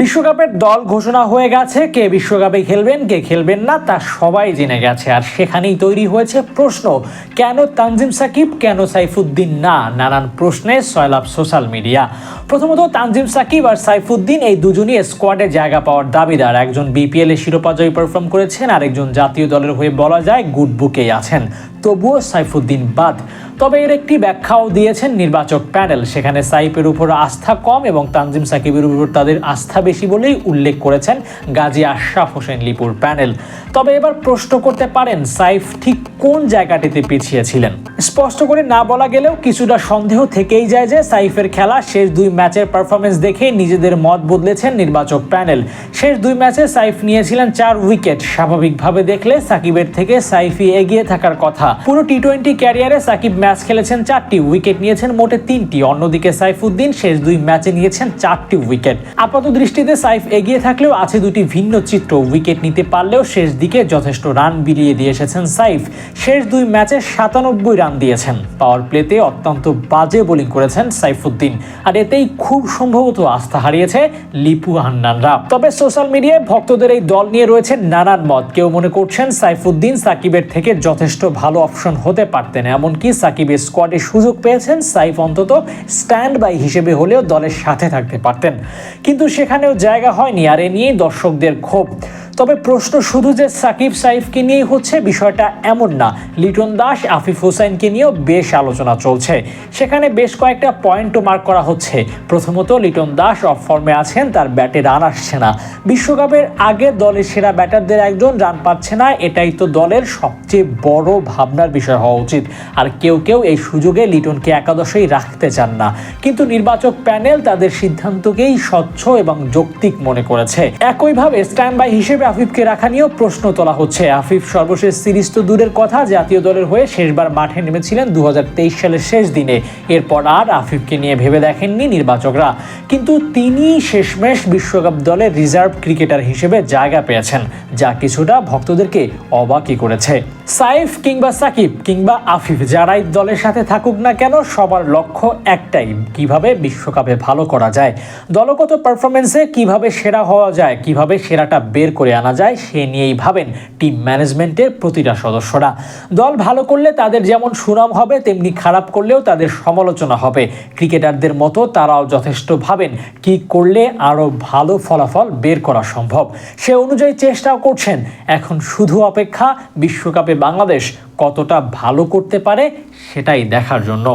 বিশ্বকাপের দল ঘোষণা হয়ে গেছে। কে বিশ্বকাপে খেলবেন, কে খেলবেন না, তা সবাই জেনে গেছে। আর সেখানেই তৈরি হয়েছে প্রশ্ন, কেন তানজিম সাকিব, কেন সাইফুদ্দিন? না, নানান প্রশ্নে সয়লাভ সোশ্যাল মিডিয়া। প্রথমত, তানজিম সাকিব আর সাইফুদ্দিন এই দুজনই স্কোয়াডে জায়গা পাওয়ার দাবিদার। একজন বিপিএল এ শিরোপা জয়ী পারফর্ম করেছেন আর একজন জাতীয় দলের হয়ে বলা যায় গুড বুকেই আছেন। তবুও সাইফুদ্দিন বাদ। তবে এর একটি ব্যাখ্যাও দিয়েছেন নির্বাচক প্যানেল। সেখানে সাইফের উপর আস্থা কম এবং তানজিম সাকিবের উপর তাদের আস্থা বেশি বলেই উল্লেখ করেছেন গাজী আশরাফ হোসেন লিপুর প্যানেল। তবে এবার প্রশ্ন করতে পারেন সাইফ ঠিক কোন জায়গাটিতে পিছিয়ে ছিলেন স্পষ্ট করে না বলা গেলেও কিছুটা সন্দেহ থেকেই যায় যে সাইফের খেলা শেষ দুই ম্যাচের পারফরমেন্স দেখে নিজেদের মত বদলেছেন নির্বাচক প্যানেল। শেষ দুই ম্যাচে সাইফ নিয়েছিলেন চার উইকেট। স্বাভাবিকভাবে দেখলে সাকিবের থেকে সাইফি এগিয়ে থাকার কথা। পুরো টি টোয়েন্টি ক্যারিয়ারে সাকিব ম্যাচ খেলেছেন চারটি উইকেট নিয়েছেন মোটে তিনটি। অন্যদিকে সাইফুদ্দিন শেষ দুই ম্যাচে নিয়েছেন চারটি উইকেট। আপাত দৃষ্টিতে সাইফ এগিয়ে থাকলেও আছে দুটি ভিন্ন চিত্র। উইকেট নিতে পারলেও শেষ দিকে যথেষ্ট রান বিলিয়ে দিয়ে এসেছেন সাইফ। শেষ দুই ম্যাচে সাতানব্বই রান দিয়েছেন। পাওয়ার প্লেতে অত্যন্ত বাজে বোলিং করেছেন সাইফুদ্দিন। আর এতেই খুব সম্ভবত আস্থা হারিয়েছে লিপু হান্নানরা। তবে সোশ্যাল মিডিয়ায় ভক্তদের এই দল নিয়ে রয়েছে নানান মত। কেউ মনে করছেন সাইফুদ্দিন সাকিবের থেকে যথেষ্ট ভালো অপশন হতে পারতেন। এমনকি সাকিবের স্কোয়াডে সুযোগ পেয়েছেন সাইফ অন্তত স্ট্যান্ড বাই হিসেবে হলেও দলের সাথে থাকতে পারতেন। কিন্তু সেখানেও জায়গা হয়নি আর এ নিয়েই দর্শকদের ক্ষোভ। তবে প্রশ্ন শুধু যে সাকিব সাইফকে নিয়েই হচ্ছে, বিষয়টা এমন না। লিটন দাস, আফিফ হোসেনকে নিয়েও বেশ আলোচনা চলছে। সেখানে বেশ কয়েকটা পয়েন্টও মার্ক করা হচ্ছে। প্রথমত, লিটন দাস অফ ফর্মে আছেন, তার ব্যাটে রান আসছে না। বিশ্বকাপের আগে দলের সেরা ব্যাটারদের একজন রান পাচ্ছে না, এটাই তো দলের সবচেয়ে বড় ভাবনার বিষয় হওয়া উচিত। আর কেউ কেউ এই সুযোগে লিটনকে একাদশেই রাখতে চান না। কিন্তু নির্বাচক প্যানেল তাদের সিদ্ধান্তকেই স্বচ্ছ এবং যৌক্তিক মনে করেছে। একইভাবে স্ট্যান্ড বাই হিসেবে আফিফকে রাখা নিয়েও প্রশ্ন তোলা হচ্ছে। আফিফ সর্বশেষ সিরিজ তো দূরের কথা, জাতীয় দলের হয়ে শেষবার মাঠে নেমেছিলেন দু হাজার তেইশ সালের শেষ দিনে। এরপর আর আফিফকে নিয়ে ভেবে দেখেননি নির্বাচকরা। কিন্তু তিনি শেষমেশ বিশ্বকাপ দলের রিজার্ভ ক্রিকেটার হিসেবে জায়গা পেয়েছেন, যা কিছুটা ভক্তদেরকে অবাকই করেছে। সাইফ কিংবা সাকিব কিংবা আফিফ, যারাই দলের সাথে থাকুক না কেন, সবার লক্ষ্য একটাই, কীভাবে বিশ্বকাপে ভালো করা যায়। দলগত পারফরমেন্সে কীভাবে সেরা হওয়া যায়, কীভাবে সেরাটা বের করে আনা যায়, সে নিয়েই ভাবেন টিম ম্যানেজমেন্টের প্রতিটা সদস্যরা। দল ভালো করলে তাদের যেমন সুনাম হবে, তেমনি খারাপ করলেও তাদের সমালোচনা হবে। ক্রিকেটারদের মতো তারাও যথেষ্ট ভাবেন কি করলে আরও ভালো ফলাফল বের করা সম্ভব। সে অনুযায়ী চেষ্টাও করছেন। এখন শুধু অপেক্ষা, বিশ্বকাপে বাংলাদেশ কতটা ভালো করতে পারে সেটাই দেখার জন্য।